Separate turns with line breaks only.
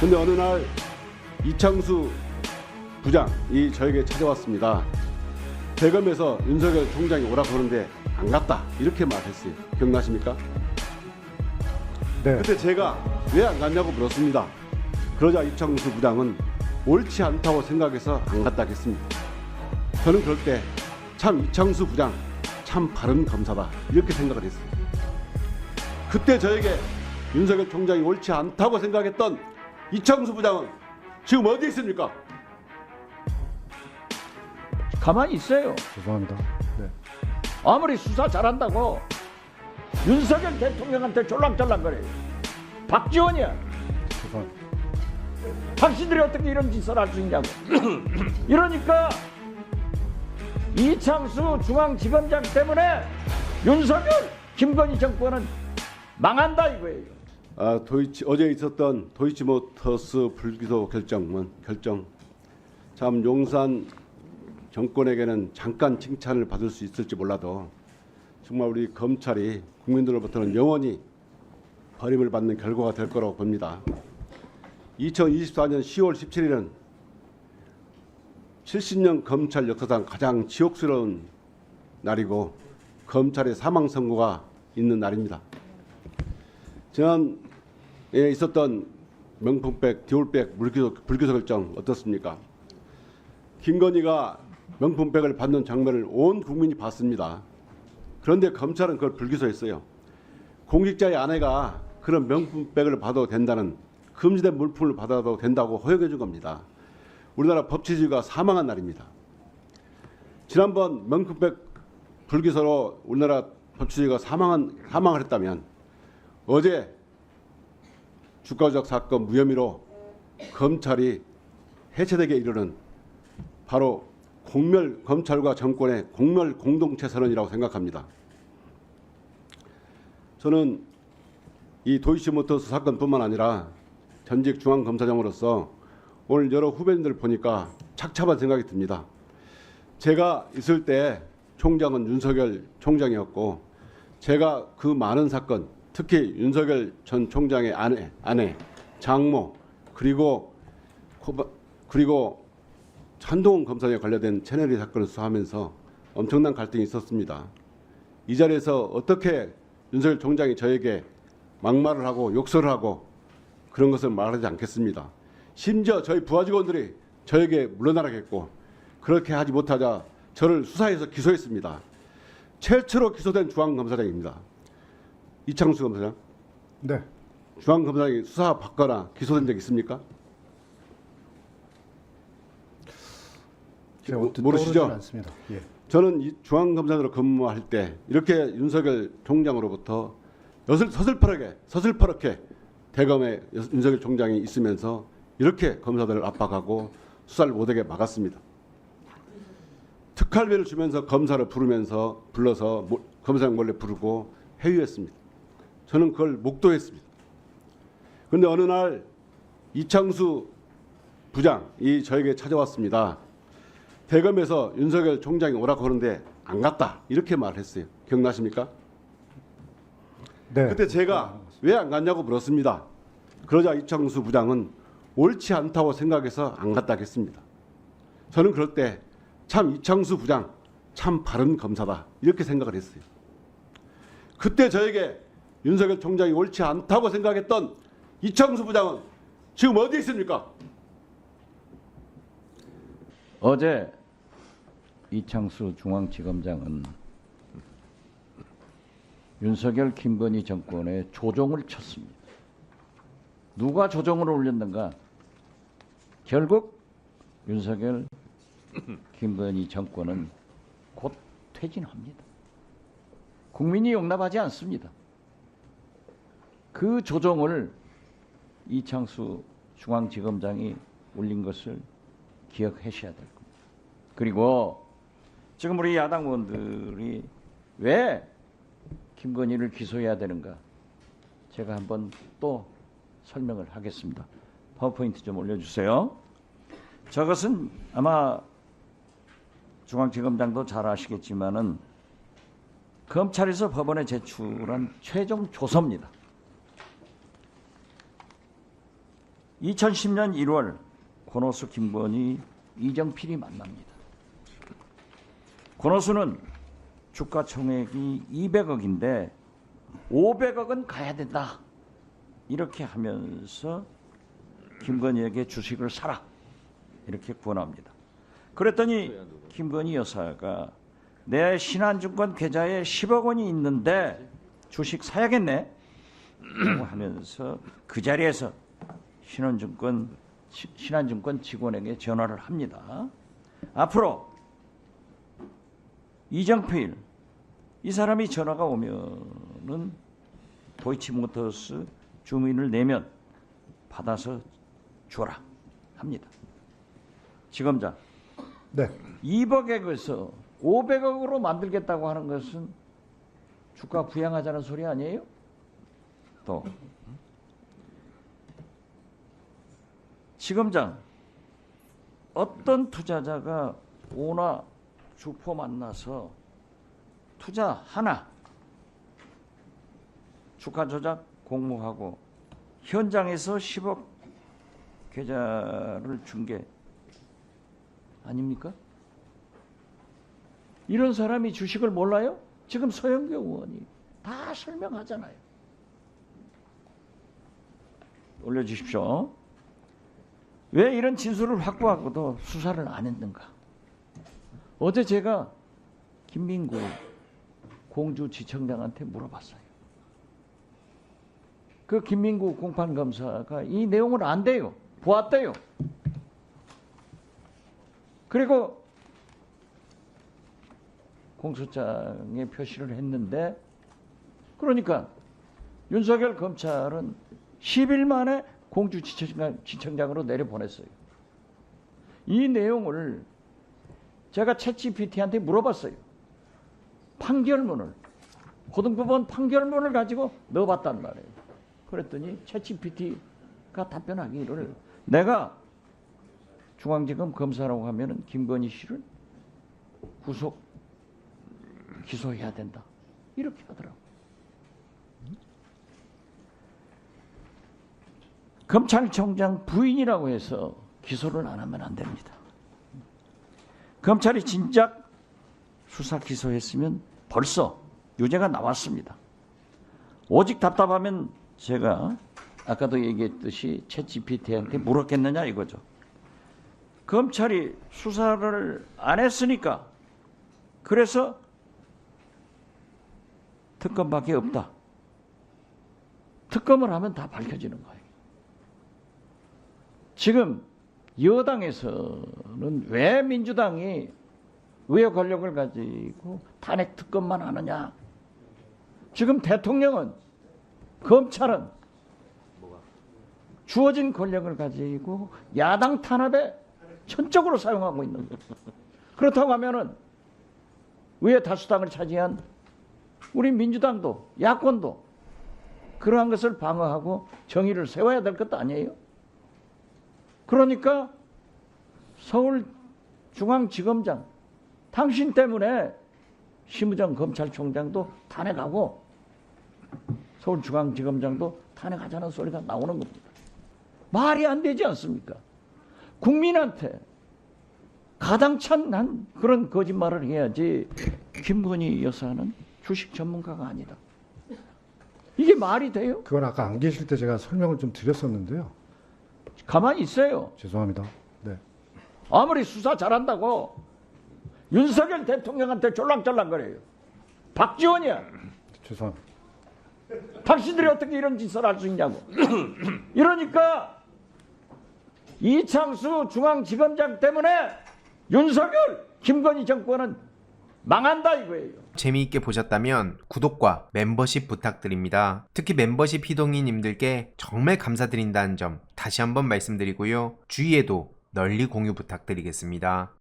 근데 어느 날 이창수 부장이 저에게 찾아왔습니다. 대검에서 윤석열 총장이 오라고 하는데 안 갔다 이렇게 말했어요. 기억나십니까?
네.
그때 제가 왜 안 갔냐고 물었습니다. 그러자 이창수 부장은 옳지 않다고 생각해서 안 갔다 했습니다. 저는 그럴 때 참 이창수 부장 참 바른 검사다 이렇게 생각을 했어요. 그때 저에게 윤석열 총장이 옳지 않다고 생각했던 이창수 부장은 지금 어디 있습니까?
가만히 있어요.
죄송합니다. 네.
아무리 수사 잘한다고 윤석열 대통령한테 졸랑졸랑거려요. 박지원이야.
죄송합니다.
당신들이 어떻게 이런 짓을 할 수 있냐고. 이러니까 이창수 중앙지검장 때문에 윤석열, 김건희 정권은 망한다 이거예요.
아, 도이치 어제 있었던 도이치모터스 불기소 결정문 결정 참 용산 정권에게는 잠깐 칭찬을 받을 수 있을지 몰라도 정말 우리 검찰이 국민들로부터는 영원히 버림을 받는 결과가 될 거라고 봅니다. 2024년 10월 17일은 70년 검찰 역사상 가장 지옥스러운 날이고 검찰의 사망 선고가 있는 날입니다. 지난해 있었던 명품백, 디올백 물기소, 불기소 결정 어떻습니까? 김건희가 명품백을 받는 장면을 온 국민이 봤습니다. 그런데 검찰은 그걸 불기소했어요. 공직자의 아내가 그런 명품백을 받아도 된다는 금지된 물품을 받아도 된다고 허용해 준 겁니다. 우리나라 법치주의가 사망한 날입니다. 지난번 명품백 불기소로 우리나라 법치주의가 사망한 사망을 했다면 어제 주가 조작 사건 무혐의로 검찰이 해체되게 이르는 바로 공멸 검찰과 정권의 공멸 공동체 선언이라고 생각합니다. 저는 이 도이치모터스 사건뿐만 아니라 전직 중앙검사장으로서 오늘 여러 후배님들 보니까 착잡한 생각이 듭니다. 제가 있을 때 총장은 윤석열 총장이었고 제가 그 많은 사건 특히 윤석열 전 총장의 아내, 아내, 장모 그리고 코바- 그리고 한동훈 검사에 관련된 채널이 사건을 수사하면서 엄청난 갈등이 있었습니다. 이 자리에서 어떻게 윤석열 총장이 저에게 막말을 하고 욕설을 하고 그런 것을 말하지 않겠습니다. 심지어 저희 부하 직원들이 저에게 물러나라겠고 그렇게 하지 못하자 저를 수사해서 기소했습니다. 최초로 기소된 중앙검사장입니다. 이창수 검사장.
네.
중앙검사장이 수사 받거나 기소된 적 있습니까?
제가
모- 모르시죠?
않습니다. 예.
저는 이 중앙검사로 근무할 때 이렇게 윤석열 총장으로부터 여슬, 서슬퍼렇게 서슬퍼렇게 대검에 여- 윤석열 총장이 있으면서 이렇게 검사들을 압박하고 수사를 못하게 막았습니다. 특활비를 주면서 검사를 부르면서 불러서 모- 검사장 몰래 부르고 회유했습니다. 저는 그걸 목도했습니다. 그런데 어느 날 이창수 부장이 저에게 찾아왔습니다. 대검에서 윤석열 총장이 오라고 하는데 안 갔다 이렇게 말했어요. 기억나십니까?
네.
그때 제가 왜 안 갔냐고 물었습니다. 그러자 이창수 부장은 옳지 않다고 생각해서 안 갔다 했습니다. 저는 그럴 때 참 이창수 부장 참 바른 검사다 이렇게 생각을 했어요. 그때 저에게 윤석열 총장이 옳지 않다고 생각했던 이창수 부장은 지금 어디 있습니까?
어제 이창수 중앙지검장은 윤석열 김건희 정권의 조종을 쳤습니다. 누가 조종을 올렸는가? 결국 윤석열 김건희 정권은 곧 퇴진합니다. 국민이 용납하지 않습니다. 그 조종을 이창수 중앙지검장이 올린 것을 기억하셔야 될 겁니다. 그리고 지금 우리 야당 의원들이 왜 김건희를 기소해야 되는가? 제가 한번 또 설명을 하겠습니다. 파워포인트 좀 올려주세요. 저것은 아마 중앙지검장도 잘 아시겠지만은 검찰에서 법원에 제출한 최종 조서입니다. 2010년 1월 권오수 김건희 이정필이 만납니다. 권오수는 주가 총액이 200억인데 500억은 가야 된다. 이렇게 하면서 김건희에게 주식을 사라. 이렇게 권합니다. 그랬더니 김건희 여사가 내 신한증권 계좌에 10억 원이 있는데 주식 사야겠네. 하면서 그 자리에서 신한증권 시- 신한증권 직원에게 전화를 합니다. 앞으로 이정필 이 사람이 전화가 오면은 도이치모터스 주민을 내면 받아서 줘라 합니다. 지검장
네.
200억에서 500억으로 만들겠다고 하는 것은 주가 부양하자는 소리 아니에요? 또 지검장 어떤 투자자가 오나 주포 만나서 투자 하나 주가 조작 공모하고 현장에서 10억 계좌를 준 게 아닙니까? 이런 사람이 주식을 몰라요? 지금 서영교 의원이 다 설명하잖아요. 올려주십시오. 왜 이런 진술을 확보하고도 수사를 안 했는가? 어제 제가 김민구 공주지청장한테 물어봤어요. 그 김민구 공판검사가 이 내용을 안 돼요. 보았대요. 그리고 공소장에 표시를 했는데 그러니까 윤석열 검찰은 10일 만에 공주 지청장 으로 내려보냈어요. 이 내용을 제가 챗GPT한테 물어봤어요. 판결문을 고등법원 판결문을 가지고 넣어봤단 말이에요. 그랬더니 챗GPT가 답변하기를 내가 중앙지검 검사라고 하면은 김건희 씨를 구속 기소해야 된다. 이렇게 하더라고. 검찰총장 부인이라고 해서 기소를 안 하면 안 됩니다. 검찰이 진작 수사 기소했으면 벌써 유죄가 나왔습니다. 오직 답답하면 제가 아까도 얘기했듯이 채 GPT한테 물었겠느냐 이거죠. 검찰이 수사를 안 했으니까 그래서 특검밖에 없다. 특검을 하면 다 밝혀지는 거예요. 지금 여당에서는 왜 민주당이 의회 권력을 가지고 탄핵 특검만 하느냐? 지금 대통령은 검찰은 주어진 권력을 가지고 야당 탄압에 전적으로 사용하고 있는 거예요. 그렇다고 하면은 의회 다수당을 차지한 우리 민주당도 야권도 그러한 것을 방어하고 정의를 세워야 될 것도 아니에요. 그러니까 서울중앙지검장 당신 때문에 심우정 검찰총장도 탄핵하고 서울중앙지검장도 탄핵하자는 소리가 나오는 겁니다. 말이 안 되지 않습니까? 국민한테 가당찬 한 그런 거짓말을 해야지 김건희 여사는 주식 전문가가 아니다. 이게 말이 돼요?
그건 아까 안 계실 때 제가 설명을 좀 드렸었는데요.
가만히 있어요.
죄송합니다. 네.
아무리 수사 잘한다고 윤석열 대통령한테 졸랑졸랑거려요. 박지원이야.
죄송합니다.
당신들이 어떻게 이런 짓을 할 수 있냐고. 이러니까 이창수 중앙지검장 때문에 윤석열, 김건희 정권은 망한다 이거예요.
재미있게 보셨다면 구독과 멤버십 부탁드립니다. 특히 멤버십 희동이님들께 정말 감사드린다는 점 다시 한번 말씀드리고요. 주위에도 널리 공유 부탁드리겠습니다.